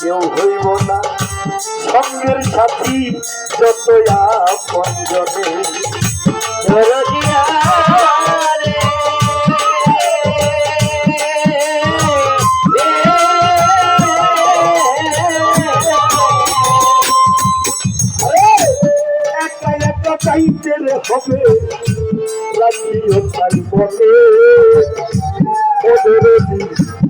কেউ হইব না। সঙ্গের সাথী যত আপন জনে। হবে রাখিও তাই বলে ওদের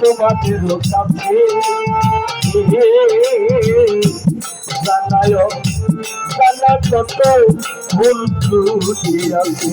তোমাদের কাছে জানায় জানা কত ভুল ত্রুটি আছে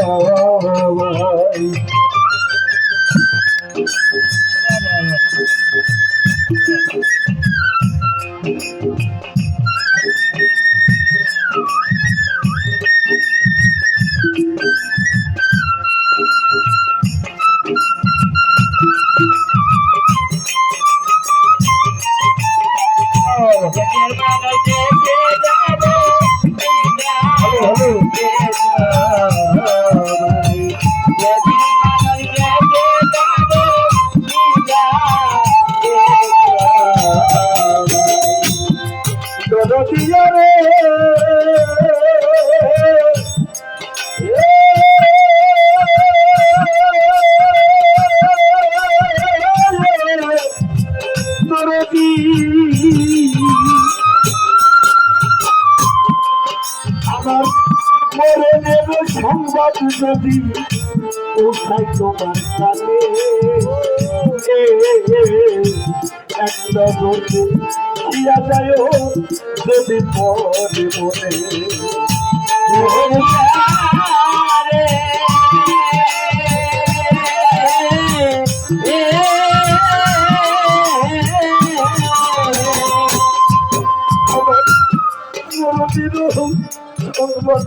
সবাই যদি কোথায় তোমার কানে এক নজরে দিয়া যায় যদি পরে মনে আমার মরদির সংবাদ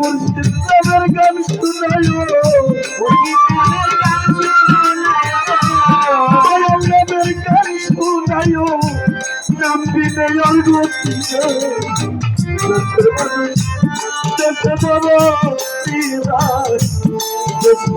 মুর্শিদ নামের গান দয়াল নামের গান শুনাইও নাম বিনে আর গতি দেশের মানুষ দেশে বাবা বিরাজ দেশে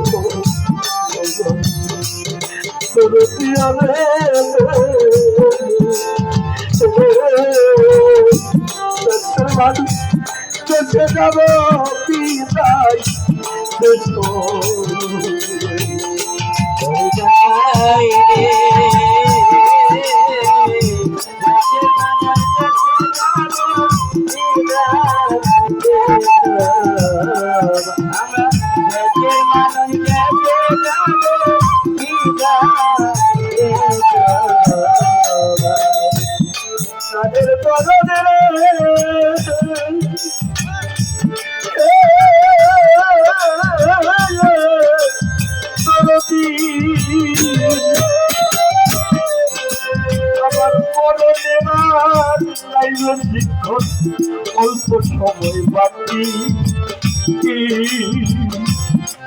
বাবা তোর পিয়ারে দেশের মানুষ দেশে যাব বিরাজ দেশ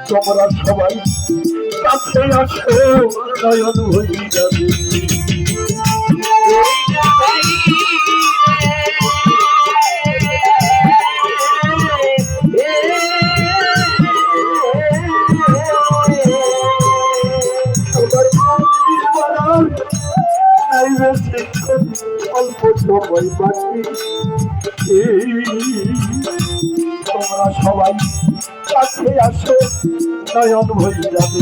তোমরা সবাই কাছে আসো নয়ন হয়ে যাবে অল্প সময় বাকি তোমরা সবাই কাছে আসো, নয়ন হয়ে যাবে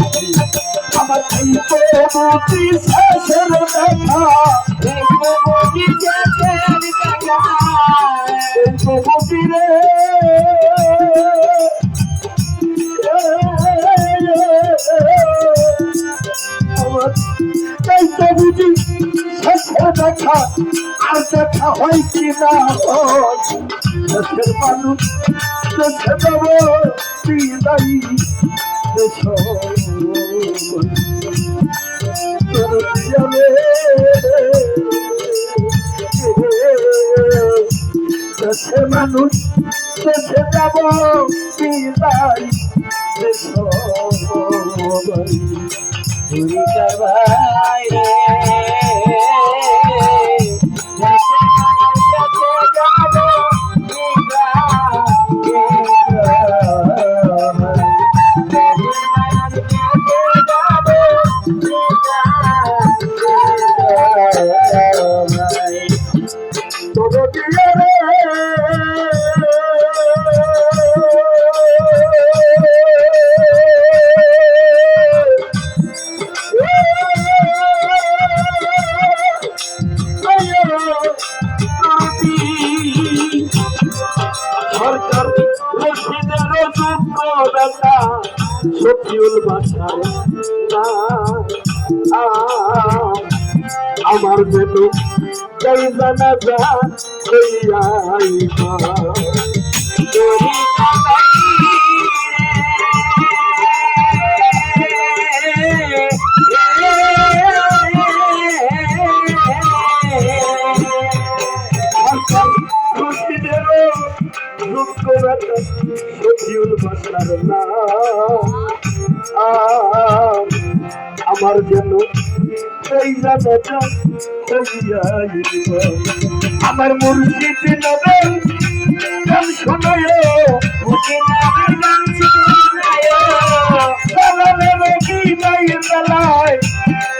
আমার এই প্রভুতি শেষের দেখা। প্রভুতি রে। এই শেষের দেখা। আর দেখা হয় কি না? মানুষ দেশে যাব বিদায়ী দেশ। মানুষ দেশে যাব বিদায়ী দেশ। শফিউল বাসার আমার যেন জয় জানা যা কইয়াই আমার হইয়াইবা আমার মুর্শিদ নবে গান শোনায়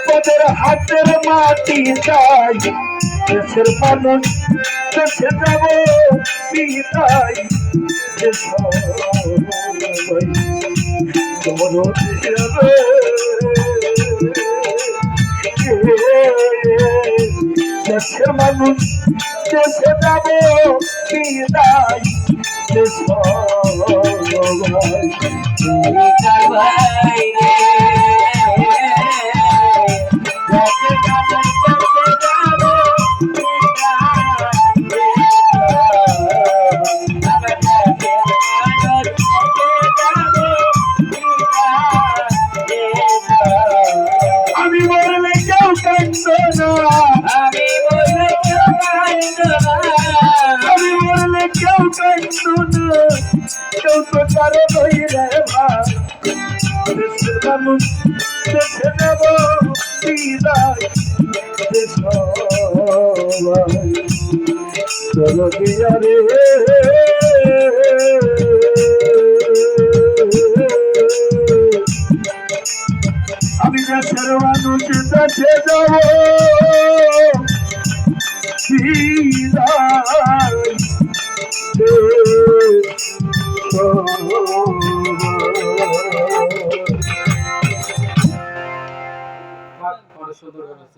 তোদের হাতের মাটি চাই। দেশের মানুষ দেশে যাব, বিদায়। দেশ মানুষ দেশে যাব বিদায় দেশ আমি কেউ তো কারও নই রে ভাই দেখে নেব চলো আমি না সর্বানুষ দেখে যাব সিদা সুন্দর গান আছে